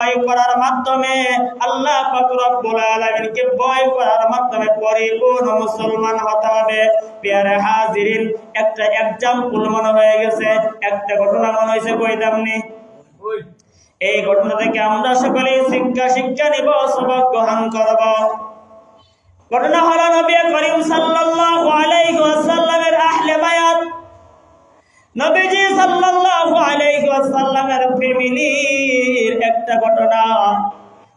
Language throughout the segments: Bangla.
ভয় করার মাধ্যমে আল্লাহ পাক রব্বুল ভয় করার মাধ্যমে পরিপূর্ণ মুসলমান হতে হবে। পেয়ারে হাজিরিন একটা এক্সাম্পল মনে হয়ে গেছে একটা ঘটনা মনে হয়েছে এই ঘটনা থেকে আমরা সকলে শিক্ষা শিক্ষা নিব সবক গ্রহণ করব। ঘটনা হলো নবী করিম সাল্লাল্লাহু আলাইহি ওয়াসাল্লামের আহলে বায়াত নবীজি সাল্লাল্লাহু আলাইহি ওয়াসাল্লামের ফ্যামিলির একটা ঘটনা।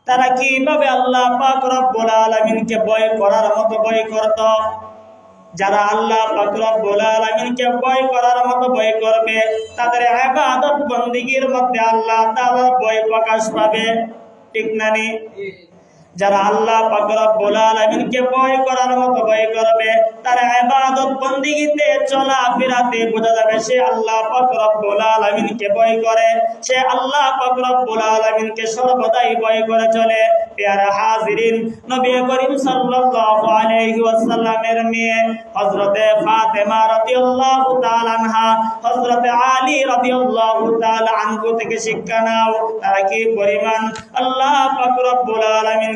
তারা কীভাবে আল্লাহ পাক রব্বুল আলামিনকে ভয় করার মতো ভয় করত? যারা আল্লাহ পাক রব্বুল আলামিনকে ভয় করার মতো ভয় করবে, তাদের ইবাদত বন্দীগীর মধ্যে আল্লাহ তাআলার ভয় প্রকাশ পাবে। ঠিক না নি? যারা আল্লাহ পাক রব্বুল আলামিনকে ভয় করার মতো ভয় করবে, তার ইবাদত বন্দিগিতে চলা ফিরাতে বোঝা যাবে সে আল্লাহ পাক রব্বুল আলামিনকে ভয় করে, সে আল্লাহ পাক রব্বুল আলামিনকে সর্বদাই ভয় করে চলে। পেয়ারা হাজিরিন, নবী করিম সাল্লাল্লাহু আলাইহি ওয়াসাল্লামের মেয়ে হযরতে ফাতেমা রাদিয়াল্লাহু তাআলা আনহা, হযরতে আলী রাদিয়াল্লাহু তাআলা আনহু থেকে শিক্ষা নাও। তারা কি পরিমাণ আল্লাহ পাক রব্বুল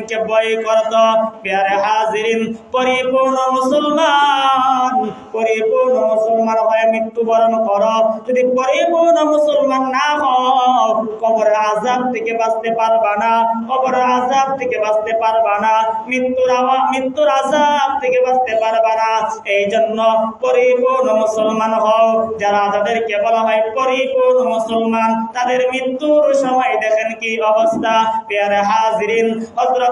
আলামিনকে ভয় করত? পেয়ারে হাজিরিন, পরিপূর্ণ মুসলমান পরিপূর্ণ মুসলমান হয়ে মৃত্যুবরণ কর। যদি পরিপূর্ণ মুসলমান না হও, কবরের আযাব থেকে বাঁচতে পারবা না। কবরের আযাব থেকে বাঁচতে পারবা না। মৃত্যুর মৃত্যুর আযাব থেকে বাঁচতে পারবা না। এই জন্য পরিপূর্ণ মুসলমান হও। যারা তাদেরকে বলা হয় পরিপূর্ণ মুসলমান, তাদের মৃত্যুর সময় দেখেন কি অবস্থা। পেয়ারে হাজিরিন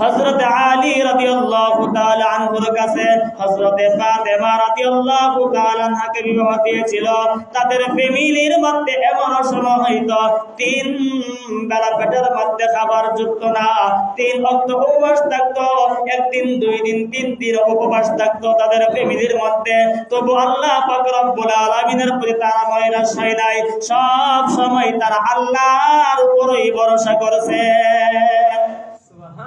হযরত আলী রাদিয়াল্লাহু আনহুর কাছে ফাতেমা আনহাকে বিবাহ দিয়েছিল। তাদের ফ্যামিলির মধ্যে এমন সময় হইতো, তিন বেলা পেটের মধ্যে খাবার যুক্ত না, তিন ভক্ত উপবাস থাকতো, একদিন, দুই দিন, তিন দিন উপবাস থাকতো তাদের ফ্যামিলির মধ্যে। তবু আল্লাহ পাক রব্বুল আলামিনের প্রতি তারা নৈরাশ হয় সব সময় তারা আল্লাহর উপরই ভরসা করেছে।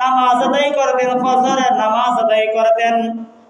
নামাজ আদায় করতেন ফজরের নামাজ আদায় করতেন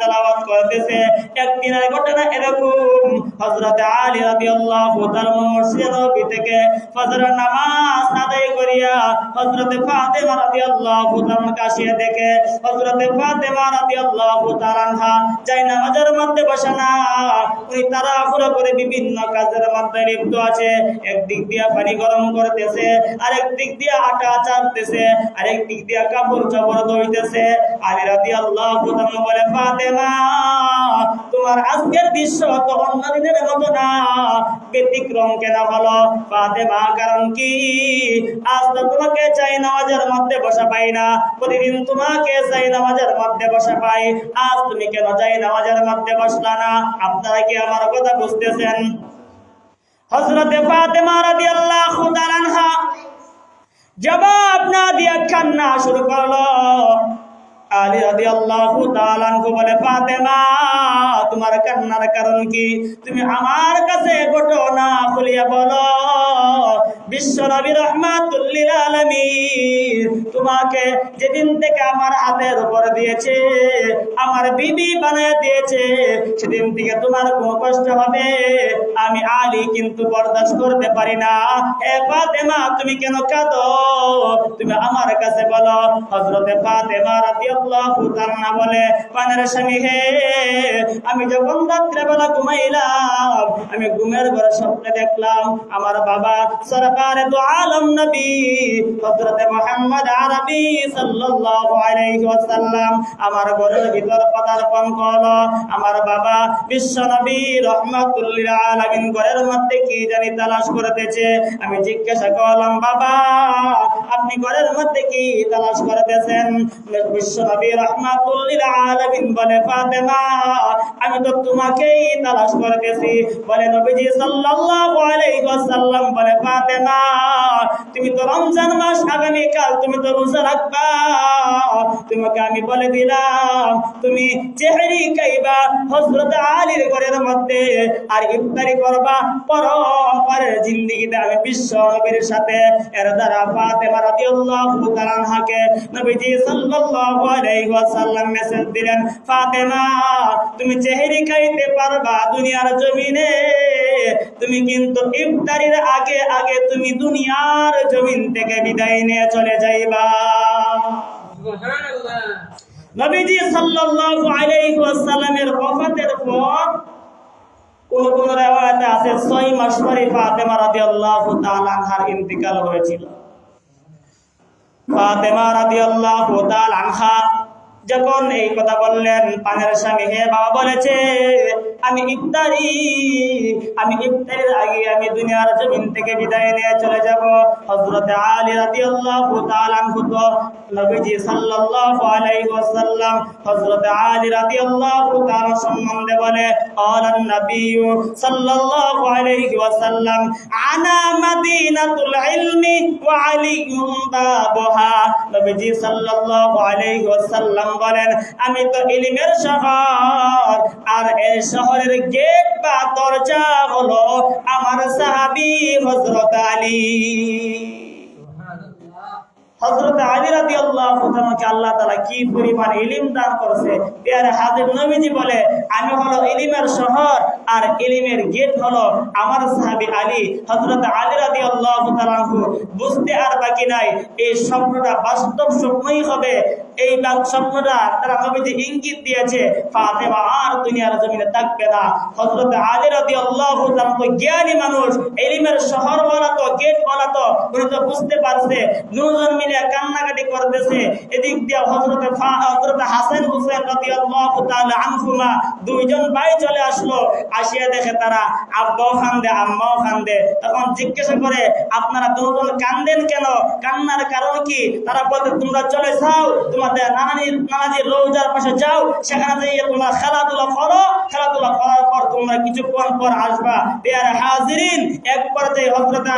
তেলাওয়াত করতেছে। ঘটনা এরকম। হযরত আলী রাদিয়াল্লাহু তাআলা থেকে নামাজ আদায় করিয়া হযরত ফাতেমা রাদিয়াল্লাহু কাছে দেখে হযরত ফাতেমা রাদিয়াল্লাহু তাআলা যাই নামাজের মধ্যে বসে না করে বিভিন্ন কাজের মধ্যে লিপ্ত আছে। একদিক দিয়া পানি গরম করতেছে আরেক দিক দিয়া আটা চাপতেছে আরেক দিক দিয়া কাপড় চাপড় ধুইতেছে। আলী রাদিয়াল্লাহু তাআলা বলে, ফাতেমা তোমার আজকের দৃশ্য তো অন্য দিনের মতো না ব্যতিক্রম কেন হলো? ফাতেমা, কারণ কি? আজ তো তোমাকে চাই নামাজের মধ্যে বসা পাই না। প্রতিদিন তোমাকে চাই নামাজের মধ্যে বসা পাই। আজ তুমি কেন চাই নামাজের মধ্যে বসলা না? আপনারা কি আমার কথা বুঝতেছেন? হযরতে ফাতেমা রাদিয়াল্লাহু তাআলা আনহা জবাব না দিয়া কান্না শুরু করল। আলী বলে তোমার কান্নার কারণ কি? তুমি আমার কাছে ঘটনা বলো। তোমাকে যেদিন থেকে আমার হাতের উপর দিয়েছে, আমার বিবি বানিয়ে দিয়েছে, সেদিন থেকে তোমার কোনো কষ্ট হবে। আমি আলী কিন্তু বরদাস্ত করতে পারি না। হে ফাতেমা, তুমি কেন কাঁদো? তুমি আমার কাছে বলো হজরতে ফাতেমা আমি যখন রাত্রে বেলা ঘুমাইলাম, আমি ঘুমের ঘরে স্বপ্নে দেখলাম, আমার বাবা সরকারে তো আলম নবী মুহাম্মদ আরবি ওয়াসাল্লাম, আমার ঘরের ভিতর আমার বাবা বিশ্ব নবী রহমাতুল ঘরের মধ্যে কি জানি তালাশ করতেছে, আমি জিজ্ঞাসা করলাম, বাবা, আপনি ঘরের মধ্যে কি তালাশ করতেছেন? বিশ্ব আলামিন বলে আমি তো তোমাকেই তালাশ করতেছি বলে, নবীজি সাল্লাল্লাহু আলাইহি ওয়াসাল্লাম বলে তুমি তো রমজান মাস আগামী কাল তুমি তো রোজা রাখবা। তোমাকে আমি বলে দিলাম, তুমি চেহারি খাইবা হযরত আলীর ঘরের মধ্যে আর ইফতারি করবা। পরপরের আমি বিশ্ব নবীর সাথে। এর দ্বারা ফাতেমা রাদিয়াল্লাহু তাআলা নবীজি সাল্লাল্লাহু আলাইহি ওয়াসাল্লাম মেসেজ দিলেন ফাতেমা তুমি চেহারি খাইতে পারবা দুনিয়ার জমিনে। তুমি কিন্তু ইফতারির আগে আগে তুমি দুনিয়ার জমিন থেকে বিদায় নিয়ে চলে যাইবা। নবীজি সাল্লাল্লাহু আলাইহি ওয়াসাল্লামের ওফাতের পর কোন কোন রিওয়ায়াতে আছে 6 মাস পরে ফাতেমা রাদিয়াল্লাহু তাআলা আনহার ইন্তিকাল হয়েছিল। ফাতেমা রাদিয়াল্লাহু তাআলা আনহা যখন এই কথা বললেন পানের স্বামী হে বাবা বলেছে, আমি ইফতারি, আমি ইফতারির আগে আমি দুনিয়ার জমিন থেকে বিদায় নিয়ে চলে যাব। হযরত আলী তাআলা আনহু তো নবীজি সাল্লাল্লাহু আলাইহি ওয়াসাল্লাম হযরত আলী রাদিয়াল্লাহু তাআলা সম্বন্ধে বলে আলান নবী সাল্লাল্লাহু আলাইহি ওয়াসাল্লাম, আনা মাদিনাতুল ইলমি ওয়া আলিয়ুম বাবুহা। নবীজি সাল্লাল্লাহু আলাইহি ওয়াসাল্লাম বলেন, আমি তো ইলিমের শহর, আর এই শহরের গেট বা দরজা হলো আমার সাহাবি হজরত আলী। হযরত আলী রাদিয়াল্লাহু তাআলাকে আল্লাহ তাআলা কি পরিমাণ ইলম দান করেছে? হাজির নবীজি বলে, আমি হলো ইলমের শহর আর ইলমের গেট হলো আমার সাহাবী আলী। হযরত আলী রাদিয়াল্লাহু তাআলা বুঝতে আর বাকি নাই। এই স্বপ্নটা বাস্তব স্বপ্নই হবে। এই স্বপ্নটা তারা নবীজি ইঙ্গিত দিয়েছে, ফাতেমা আর দুনিয়ার জমিনে থাকবে না। হযরত আলী রাদিয়াল্লাহু তাআলা তো জ্ঞানী মানুষ, ইলমের শহর বলা তো গেট বলা বুঝতে পারছে, দুজন মিলে কান্নাকাটি করতেছে। এদিক দিয়ে হযরত হযরত হাসান হুসেন রাদিয়াল্লাহু তাআলা দুইজন ভাই চলে আসলো। আসিয়া দেখে তারা, আব্বাও কান্দে, আম্মাও কান্দে। তখন জিজ্ঞাসা করে, আপনারা দুজন কান্দেন কেন? কান্নার কারণ কি? তারা বলতে, তোমরা চলে যাও, তোমাদের নানানির নানাজির রোজার পাশে যাও। সেখানে যাইয়ে তোমরা খেলাধুলা করো। খেলাধুলা করার পর তোমরা কিছুক্ষণ পর আসবা। পেয়ারে হাজিরিন। এক পর্যায়ে হযরত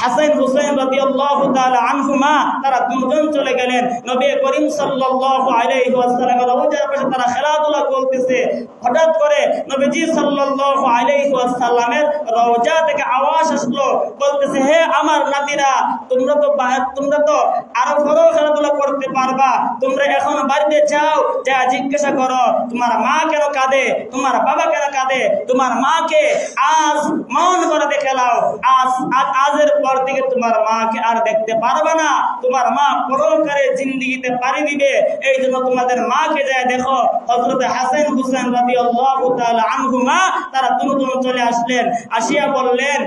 হাসান হুসাইন রাদিয়াল্লাহু তাআলা আনহুমা, তারা দুজন চলে গেলেন। নবী করিম সাল্লাল্লাহু আলাইহি ওয়াসাল্লামের রওজার পাশে তারা খেলাধুলা করতেছে। হঠাৎ করে নবীজি সাল্লাল্লাহু আলাইহি ওয়াসাল্লামের রওজা থেকে আওয়াজ আসলো। বলতেছে, হে আমার নাতিরা, তোমরা তো তোমরা তো আরও বড় খেলাধুলা করতে পারবা। তোমরা এখন বাড়িতে যাও, যা জিজ্ঞাসা করো। তোমার মা কেন কাঁদে? তোমার বাবা কেন কাঁদে? তোমার মাকে আজ মন করে দেখে নাও আজ আজ আজের পর থেকে তোমার মাকে আর দেখতে পারবে না। তোমার মা পরকারে জিন্দিগিতে পাড়ি দিবে। এই জন্য তোমাদের মাকে যায় দেখো হজরত হাসান হুসেন রাজি আল্লাহ তারা তুমি তুমি চলে আসলেন। আসিয়া বললেন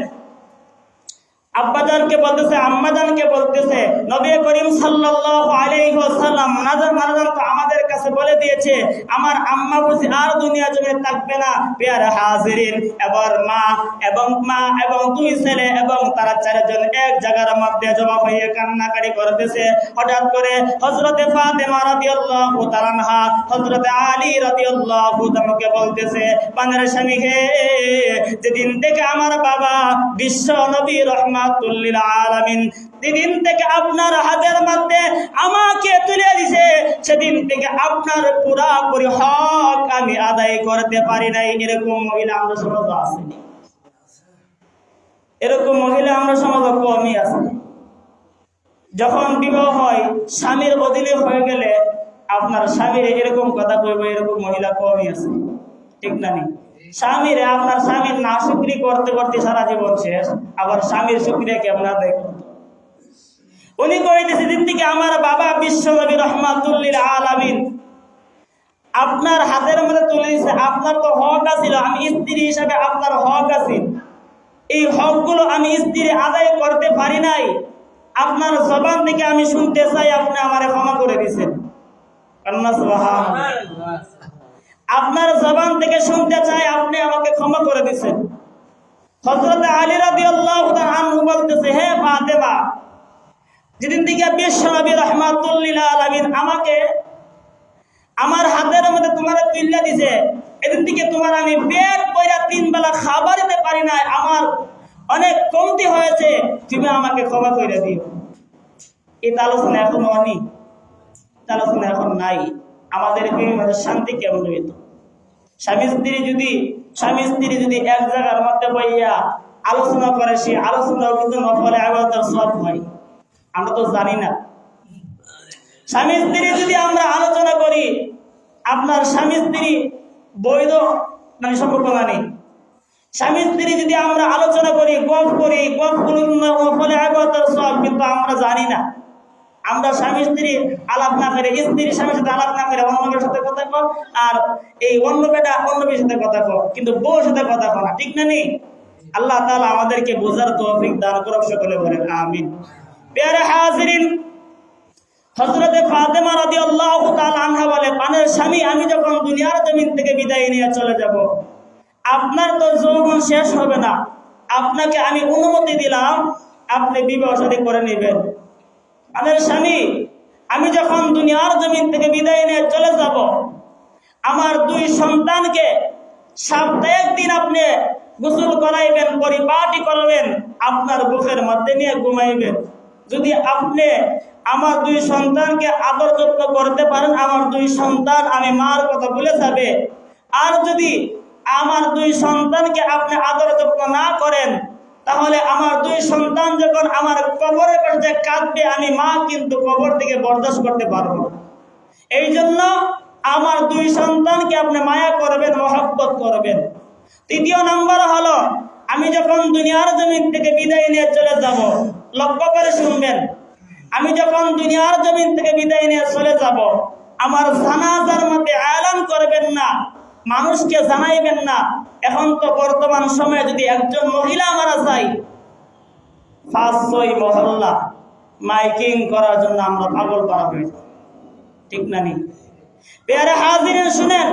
আব্বাজানকে বলতেছে, আম্মাজানকে বলতেছে, নবী করিম সাল্লাল্লাহু আলাইহি ওয়াসাল্লাম নাজার নাজার তো আমাদের কাছে বলে দিয়েছে, আমার আম্মা বুঝি আর দুনিয়া জমিনে থাকবে না, পেয়ারে হাজিরিন, এবার মা এবং মা এবং দুই ছেলে এবং তারা চারজন এক জায়গার মধ্যে জমা হয়ে কান্নাকাটি করতেছে। হঠাৎ করে হযরতে ফাতেমা রাদিয়াল্লাহু তাআলা হযরতে আলী রাদিয়াল্লাহু তাআলাকে বলতেছে পানের স্বামী হে, যেদিন থেকে আমার বাবা বিশ্ব নবী যেদিন থেকে আপনার হাতের মধ্যে আমাকে তুলে দিছে, সেদিন থেকে আপনার পুরাপুরি হক আমি আদায় করতে পারি নাই। এরকম মহিলা আমরা সমাজ আসেনি এরকম মহিলা আমরা সমাজ কমই আছে যখন বিবাহ হয়, স্বামীর অধীনে হয়ে গেলে আপনার স্বামীর এরকম কথা কইব, এরকম মহিলা কমই আছে ঠিক না নি? স্বামীর আপনার স্বামীর না শুক্রি করতে করতে সারা জীবন শেষ, আবার স্বামীর কেমন আদায় করতে উনি কইতেছে দিন থেকে আমার বাবা বিশ্বনবী রহমাতুল্লিল আলামিন, আপনার হাতের মধ্যে তুলে দিচ্ছে আপনার তো হক আছিল, আমি স্ত্রী হিসাবে আপনার হক আছে। এই হকগুলো আমি স্ত্রী আদায় করতে পারি নাই। আপনার জবান থেকে আমি শুনতে চাই, আপনি আমারে ক্ষমা করে আল্লাহ সুবহানাল্লাহ। আপনার জবান থেকে শুনতে চাই, আপনি আমাকে ক্ষমা করে বলতেছে, হে যেদিন থেকে আমাকে আমার মধ্যে তোমার দিছে, এদিন থেকে তোমার আমি খাবার দিতে পারি না আমার অনেক কমতি হয়েছে, তুমি আমাকে ক্ষমা করে দিও। এই আলোচনা এখন অনি আলোচনা এখন নাই। আমাদের প্রেমের শান্তি কেমন হইত? স্বামী স্ত্রী যদি, স্বামী স্ত্রী যদি এক জায়গার মধ্যে বইয়া আলোচনা করে, সে আলোচনাও কিন্তু নফলে আবার সব হয়। আমরা তো জানি না। স্বামী স্ত্রী যদি আমরা আলোচনা করি, আপনার স্বামী স্ত্রী বৈধ মানে সম্পর্ক মানে স্বামী স্ত্রী যদি আমরা আলোচনা করি গপ করি গপ করি ফলে আগতার সব কিন্তু আমরা জানি না। আমরা স্বামী স্ত্রী, আলাপ না করে স্ত্রীর স্বামীর সাথে আলাপ না করে অন্য মেয়ের সাথে কথা কো আর এই অন্য বেটা অন্য মেয়ের সাথে কথা কো কিন্তু বউর সাথে কথা কো না, ঠিক না নেই? আল্লাহ তাআলা আমাদেরকে বোঝার তৌফিক দান করুক, সকলে বলেন, আমিন। পেয়ারে হাজিরিন হজরতে ফাতেমা রাদিয়াল্লাহু তাআলা আনহা বলে পানের স্বামী, আমি যখন দুনিয়ার জমিন থেকে বিদায় নিয়ে চলে যাব, আপনার তো যৌবন শেষ হবে না। আপনাকে আমি অনুমতি দিলাম, আপনি বিবাহ শাদী করে নেবেন। পানের স্বামী, আমি যখন দুনিয়ার জমিন থেকে বিদায় নিয়ে চলে যাব, আমার দুই সন্তানকে সপ্তাহে একদিন আপনি গোসল করাইবেন, পরিপাটি করবেন, আপনার বুকের মধ্যে নিয়ে ঘুমাইবেন। যদি আপনি আমার দুই সন্তানকে আদর যত্ন করতে পারেন, আমার দুই সন্তান আমি মার কথা ভুলে যাবে। আর যদি আমার দুই সন্তানকে আপনি আদর যত্ন না করেন তাহলে আমার দুই সন্তান যখন আমার কবরে কাছে কাঁদবে, আমি মা কিন্তু কবর থেকে বরদাস্ত করতে পারব না। এই জন্য আমার দুই সন্তানকে আপনি মায়া করবেন, মহব্বত করবেন। তৃতীয় নম্বর হলো, আমি যখন দুনিয়ার জমিন থেকে বিদায় নিয়ে চলে যাব, লক্ষ্য করে শুনবেন, আমি যখন দুনিয়ার জমিন থেকে বিদায় নিয়ে চলে যাব, আমার জানাজার মধ্যে আয়লান করবেন না। মানুষকে জানাইবেন না। এখন তো বর্তমান সময়ে যদি একজন মহিলা মারা যায় পাঁচ ছয় মহল্লা মাইকিং করার জন্য আমরা পাগল করা হয়েছে ঠিক না নি? শুনেন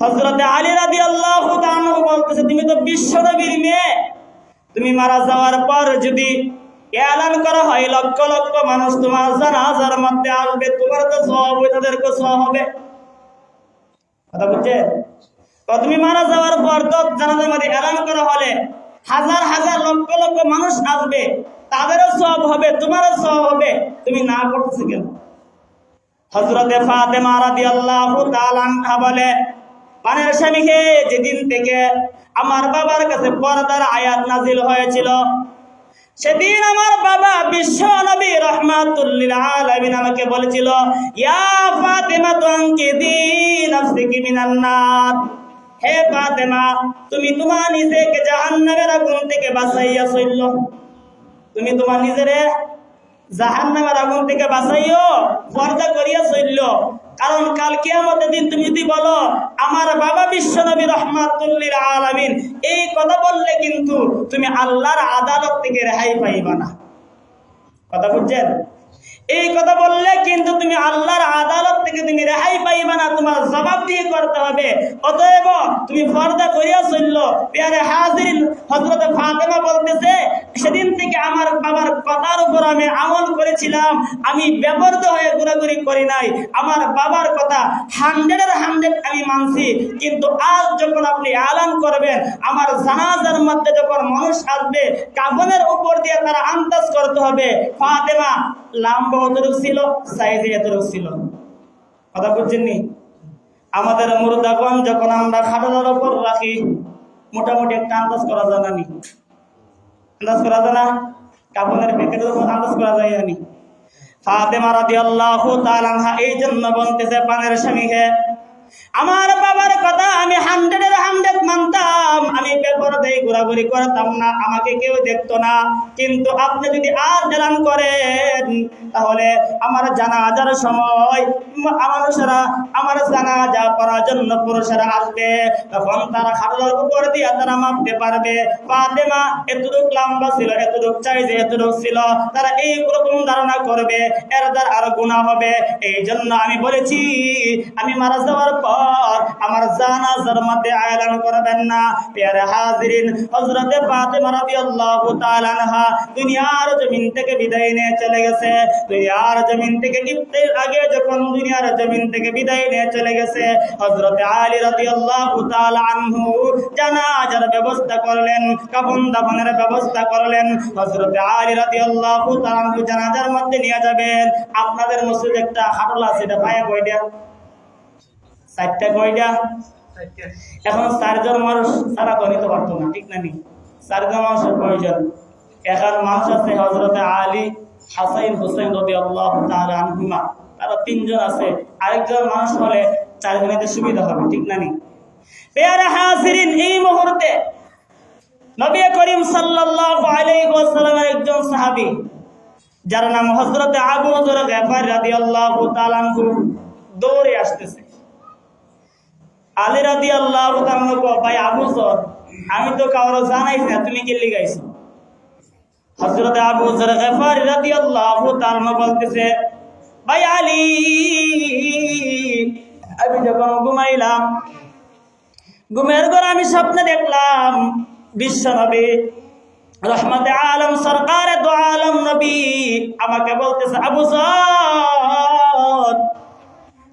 হজরতে আলী রাদি আল্লাহ বলতেছে, তুমি তো বিশ্ব নবীর মেয়ে। তুমি মারা যাওয়ার পর যদি এলান করা হয়, লক্ষ লক্ষ মানুষ তোমার জানাজার মধ্যে আসবে। তোমার তো সব হবে তাদেরকে সব হবে। কথা বুঝছে তো তুমি মারা যাওয়ার পর তো জানাজার মধ্যে এলান করা হলে হাজার হাজার লক্ষ লক্ষ মানুষ আসবে। তাদেরও সব হবে, তোমারও সব হবে। তুমি না করতেছো কেন? হজরতে ফাতেমা রাদিয়াল্লাহু তাআলা আনহা বলে পানের স্বামী হে যেদিন থেকে আমার বাবার কাছে পর্দার আয়াত নাজিল হয়েছিল সেদিন আমার বাবা বিশ্ব নবী রহমাতুল্লিল আলামিন আমাকে বলেছিল, ইয়া ফাতেমা তুনকি দিন আফসিকি মিনান নার। হে ফাতেমা, তুমি তোমার নিজেকে জাহান্নামের আগুন থেকে বাঁচাইয়া চলল। তুমি তোমার নিজেরে জাহান্নামের আগুন থেকে বাঁচাইও পর্দা করিয়া চলল। কারণ কাল কিয়ামতের দিন তুমি যদি বলো, আমার বাবা বিশ্বনবী রহমাতুল্লিল আলামিন এই কথা বললে কিন্তু তুমি আল্লাহর আদালত থেকে রেহাই পাইবা না। কথা বুঝছেন? এই কথা বললে কিন্তু তুমি আল্লাহর আদালত থেকে তুমি রেহাই পাইবা না, তোমার জবাব দিয়ে করতে হবে। অতএব তুমি পর্দা করিয়া চলল। পেয়ারে হাজির হজরত ফাতেমা বলতেছে, সেদিন থেকে আমার বাবার কথার উপর আমি আমল করেছিলাম, আমি ব্যবহৃত হয়ে ঘোরাঘুরি করি নাই। আমার বাবার কথা হান্ড্রেডের হান্ড্রেড আমি মানছি, কিন্তু আজ যখন আপনি আলান করবেন, আমার জানাজার মধ্যে যখন মানুষ আসবে, কাফনের উপর দিয়ে তারা আন্দাজ করতে হবে, ফাতেমা, লাম্বা অতটুক ছিল, সাইজে এতটুক ছিল। কথা বুঝছেননি আমাদের মুরদাগণ যখন আমরা খাটানোর ওপর রাখি, মোটামুটি একটা আন্দাজ করা যায় না আন্দাজ করা যায় না? কাপড়ের উপর আন্দাজ করা যায় জানি ফাতেমা রাদিয়াল্লাহু তাআলা এই জন্য বলতেছে, পানের স্বামী হে আমার বাবার কথা আমি হান্ড্রেডের হান্ড্রেড মানতাম। আমি পেপার দিয়ে ঘোরাঘুরি করতাম না, আমাকে কেউ দেখতো না। কিন্তু আপনি যদি আর এলান করেন, তাহলে আমার জানাজার সময় মানুষেরা আমার জানাজা করার জন্য পুরুষেরা আসবে। তখন তারা খাটার উপর দিয়ে তারা মাপতে পারবে। ফাতেমা এতটুক লম্বা ছিল, এতটুক চাই যে এতটুক ছিল। তারা এই রকম ধারণা করবে, এর দ্বারা আরও গুণা হবে। এই জন্য আমি বলেছি, আমি মারা যাওয়ার পর আমার জানাজার মধ্যে আয়লান করবেন না। পেয়ারে হাজিরিন হযরতে ফাতেমা দুনিয়ার জমিন থেকে বিদায় নিয়ে চলে গেছে। দুনিয়ার জমিন থেকে আগে যখন দুনিয়ার জমিন থেকে বিদায় নিয়ে চলে গেছে, হযরতে আলী জানাজার ব্যবস্থা করলেন, কাফন দাফনের ব্যবস্থা করলেন। হযরতে আলী রাদিয়াল্লাহু তাআলা জানাজার মধ্যে নিয়ে যাবেন। আপনাদের মসজিদে একটা হাটল আছে ভাইয়া কয়টা? চারটা কয়টা? এখন চারজন মানুষ সারা নিতে পারতো না ঠিক না নি? চারজন মানুষের প্রয়োজন। এখন মানুষ আছে হজরতে আলী হাসাইন হোসেন রবি আল্লাহ আনহুমা। তারা তিনজন আছে। আরেকজন মানুষ হলে চারজনেতে সুবিধা হবে ঠিক না নি? পেয়ারা হাজিরিন এই মুহূর্তে নবী করিম সাল্লাল্লাহু আলাইহি ওয়াসাল্লামের একজন সাহাবী যার নাম হযরতে আবু যর গাফার রাদিয়াল্লাহু তাআলা দৌড়ে আসতেছে। আলী আনহু কয়, ভাই আবু যর আমি তো কারও জানাইছি না তুমি কি লিগাইছো? হযরত আবু যর গাফারি রাদিয়াল্লাহু তাআলা আনহু বলতেছে ভাই আলী আমি যখন ঘুমাইলাম ঘুমের ঘর আমি স্বপ্নে দেখলাম বিশ্ব নবী রহমতে আলম সরকারে দো আলম নবী আমাকে বলতেছে আবু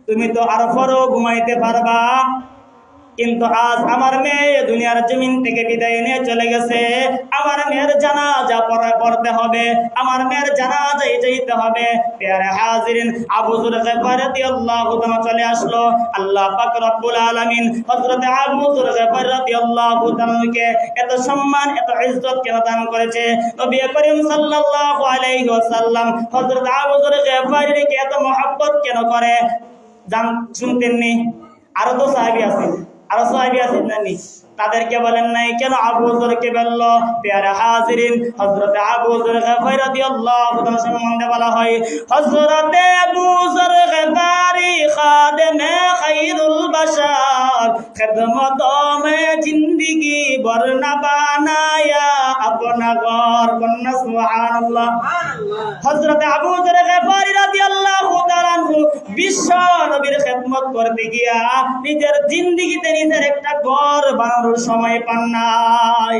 তুমি তো আর ফরও ঘুমাইতে পারবা। কিন্তু আজ আমার মেয়ে দুনিয়ার জমিন থেকে বিদায় নিয়ে চলে গেছে। আমার মেয়ের জানাজা পড়া পড়তে হবে। আমার মেয়ের জানাজাই যেতে হবে। পেয়ারে হাজিরিন আবু তাআলা চলে আসলো। আল্লাহ পাক রব্বুল আলামিন হযরত তাআলাকে এত সম্মান, এত ইজ্জত কেন দান করেছে? নবী করিম সাল্লাল্লাহু আলাইহি ওয়াসাল্লাম হযরত এত মহব্বত কেন করে? জান শুনতেননি? আরও তো সাহাবী আছেন। আরও সাহাবী আছেন না নি তাদেরকে বলেন নাই কেন আবু যরকে বলল পেয়ারে হাজিরিন হযরত আবু যর গফারি রাদিয়াল্লাহু তাআলা সম্বন্ধে বলা হয় হযরত আবু যর গফারি খাদেমে খায়রুল বাশার খিদমত মে জিंदगी বর্ণা বানায়া আপনা ঘর কন্যা সুবহানাল্লাহ। হযরত আবু যর গফারি রাদিয়াল্লাহু বিশ্ব নবীর খেদমত করতে গিয়া নিজের জিন্দিগিতে নিজের একটা ঘর বানানোর সময় পান নাই।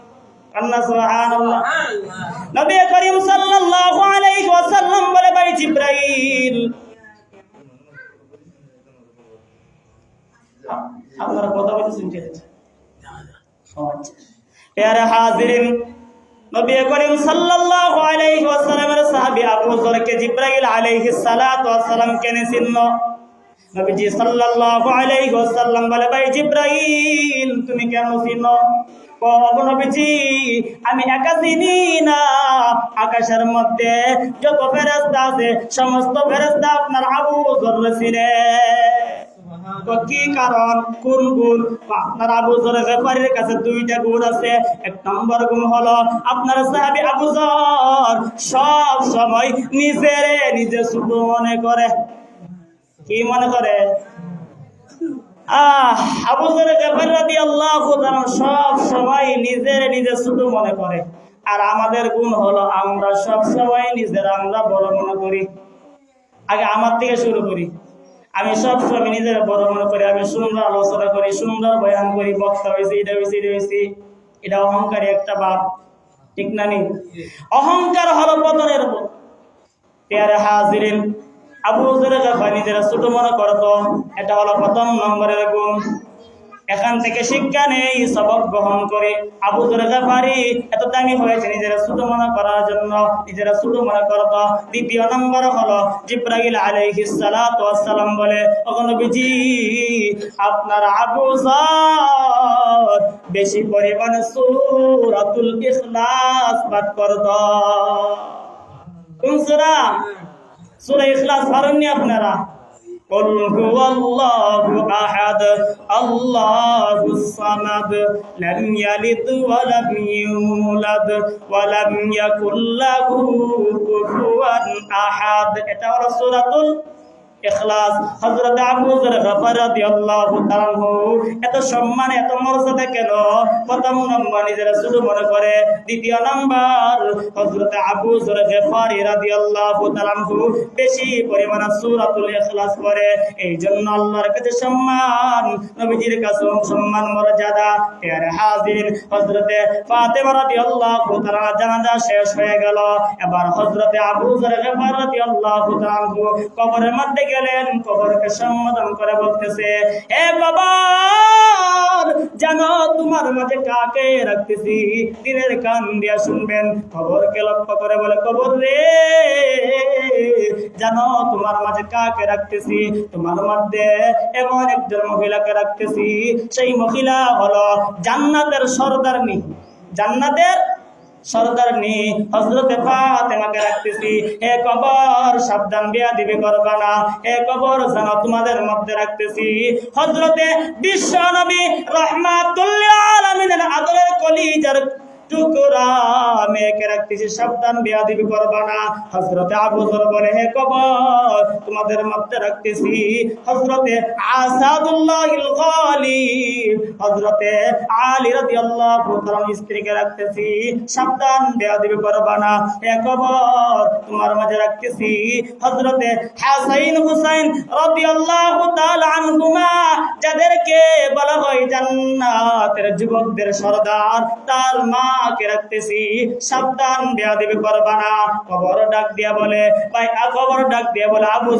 আল্লাহ সুবহানাল্লাহ। নবী করিম সাল্লাল্লাহু আলাইহি বলে, ভাই জিব্রাইল, আপনারা কথা বলতে শুনতে প্যারে হাজিরিন, নবী করিম সাল্লাল্লাহু আলাইহি ওয়াসাল্লামের সাহাবী আবু যরকে জিব্রাইল আলাইহিস সালাতু ওয়াসসালাম কেনে নবীজি সাল্লাল্লাহু আলাইহি ওয়াসাল্লাম বলে, ভাই জিব্রাইল, তুমি কেন কবো নবীজি, আমি একা চিনি না। আকাশের মধ্যে যত ফেরেশতা আছে, সমস্ত ফেরেশতা আপনার আবু যর চিনে কি কারণ? কোন গুণ? আপনার আবু জরের কাছে দুইটা গুণ আছে। এক নম্বর গুণ হলো আপনার সাহাবী আবু জর সব সময় নিজেরে নিজে শুধু মনে করে। কি মনে করে? আহ, আবু জরের ব্যাপারে রাদি আল্লাহ সব সময় নিজের নিজে শুধু মনে করে। আর আমাদের গুণ হলো আমরা সব সময় নিজের আমরা বড় মনে করি। আগে আমার থেকে শুরু করি। আমি সব সময় নিজের বড় মনে করি। আমি সুন্দর আলোচনা করি, সুন্দর বয়ান করি, বক্তা হয়েছি, এটা হয়েছি এটা হয়েছি। এটা অহংকারী একটা বাপ ঠিক না নি? অহংকার হলো পতনের পেয়ারে হাজিরিন আবু হুজুর গাফারি নিজেরা ছোট মনে করতো এটা হলো প্রথম নম্বরের গুণ। এখান থেকে শিক্ষা নেই, সবক গ্রহণ করে। আবু হুজুর গাফারি এত দামি হয়েছে নিজেরা ছোট মনে করার জন্য, নিজেরা ছোট মনে করত দ্বিতীয় নম্বর হলো সালাতু ওয়াস সালাম বলে নবীজি, আপনার আবু বেশি পরিমাণে সূরাতুল ইখলাস পাঠ করত। কোন সূরা? সূরা ইখলাস পারেননি আপনারা قل هو الله أحد الله الصمد لم يلد ولم يولد ولم يكن له كفوا أحد এটা হলো সূরাতুল আবু এত সম্মান, এত মর্যাদা কেন? প্রথম মনে করে। দ্বিতীয় আবু বেশি পরিমাণে সূরাতুল ইখলাস পড়ে। এই জন্য আল্লাহর কাছে সম্মান, নবীজির কাছে সম্মান, মর্যাদা। হাজির হযরতে ফাতেমা রাদিয়াল্লাহু তাআলা জানাজা শেষ হয়ে গেল। এবার হযরতে আবু যর গফার রাদিয়াল্লাহু তাআলা কবরের মধ্যে গেলেন, কবরকে সম্বোধন করে বলতেছে হে বাবা জানো তোমার মাঝে কাকে রাখতেছি? দিনের কান দিয়া শুনবেন খবরকে লক্ষ্য করে বলে, কবর রে, জানো তোমার মাঝে কাকে রাখতেছি? তোমার মধ্যে এমন একজন মহিলাকে রাখতেছি, সেই মহিলা হলো জান্নাতের সর্দারনি। জান্নাতের সরদারনি হজরতে ফাতেমাকে রাখতেছি। এ কবর সাবধান বিয়া দিবে করবা না। হে কবর যেন তোমাদের মধ্যে রাখতেছি। হজরতে বিশ্ব নবী রহমাতুল্লাহ রাখতেছি সাবধান বিয়া দিবি করবা না। হজরতে আবু জর বলে, হে কবর, তোমাদের মধ্যে রাখতেছি হজরতে আসাদুল্লাহ হজরতে আলী রাদিয়াল্লাহু তাআলা স্ত্রীকে রাখতেছি, সাবধান বিয়া দিবি করবা না। হে কবর, তোমার মাঝে রাখতেছি হজরতে হাসাইন হুসাইন রাদিয়াল্লাহু তাআলা আনহুমা, যাদেরকে বলা হয় জান্নাতের যুবকদের সর্দার। তার মাকে রাখতেছি, সাবধান বিয়া দিবি করবা না। কবর ডাক দিয়া বলে, ভাই, আ কবর ডাক দিয়া বলে, আবু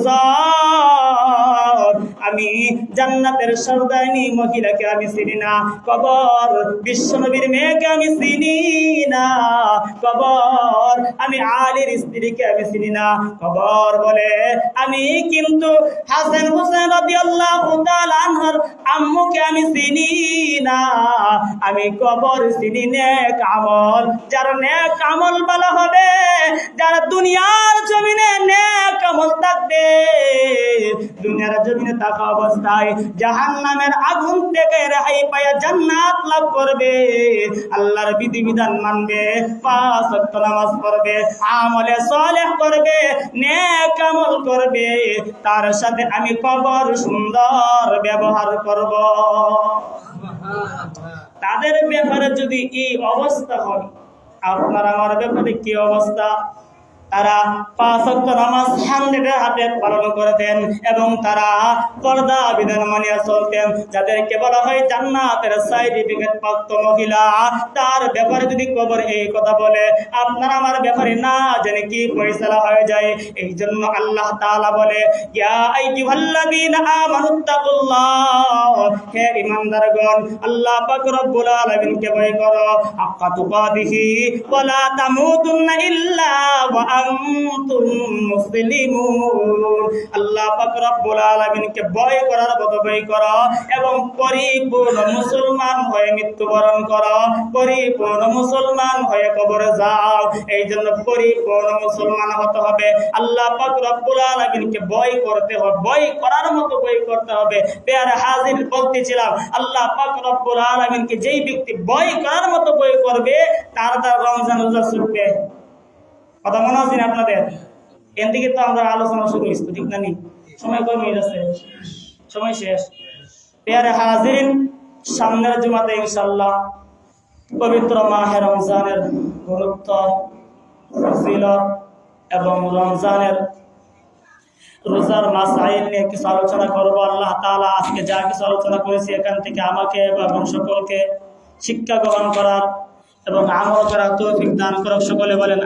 আমি জান্নাতের সর্দারিনী মহিলাকে আমি চিনি না। কবর বিশ্ব বিশ্বনবীর মেয়েকে আমি চিনি না। কবর আমি আলীর স্ত্রীকে আমি চিনি না। কবর বলে, আমি কিন্তু হাসান হোসেন আনহার আম্মুকে আমি চিনি না। আমি কবর চিনি, নেক আমল। যার নেক আমল বলা হবে, যারা দুনিয়ার জমিনে নেক আমল থাকবে। দুনিয়ার জমিনে থাকা অবস্থায় জাহান্নামের আগুন থেকে রেহাই পায়া জান্নাত লাভ করবে। আল্লাহর বিধিবিধান মানবে, পাঁচ নামাজ পড়বে আমলে সালেহ করবে, নেক আমল করবে, তার সাথে আমি কবর সুন্দর ব্যবহার করব। তাদের ব্যাপারে যদি এই অবস্থা হয়, আপনার আমার ব্যাপারে কি অবস্থা? তারা পাঁচ ওয়াক্ত নামাজ হান্ড্রেডের হাতে পালন করতেন এবং তারা পর্দা বিধান মানিয়া চলতেন। যাদেরকে বলা হয় জান্নাতের সার্টিফিকেট প্রাপ্ত মহিলা, তার ব্যাপারে যদি কবর এই কথা বলে, আপনার আমার ব্যাপারে না জেনে কি ফয়সালা হয়ে যায়? এই জন্য আল্লাহ তাআলা বলে আল্লাহ আল্লাহ মুসলমান হতে হবে। আল্লাহ করতে হবে। ভয় করার মতো ভয় করতে হবে। পেয়ারে হাজির আল্লাহ পাক রব্বুল যেই ব্যক্তি ভয় করার মতো ভয় করবে, তার তার রমজান কথা মনে হচ্ছে আপনাদের? এর দিকে তো আমরা আলোচনা শুরু হয়েছি ঠিক না নি? সময় কমে যাচ্ছে সময় শেষ। পেয়ারে হাজিরিন, সামনের জুমাতে ইনশাল্লাহ পবিত্র মাহে রমজানের গুরুত্ব এবং রমজানের রোজার মাস আইন নিয়ে কিছু আলোচনা করব। আল্লাহ তাআলা আজকে যা কিছু আলোচনা করেছি এখান থেকে আমাকে এবং সকলকে শিক্ষা গ্রহণ করার এবং আমল করার তৌফিক দান করক। সকলে বলেন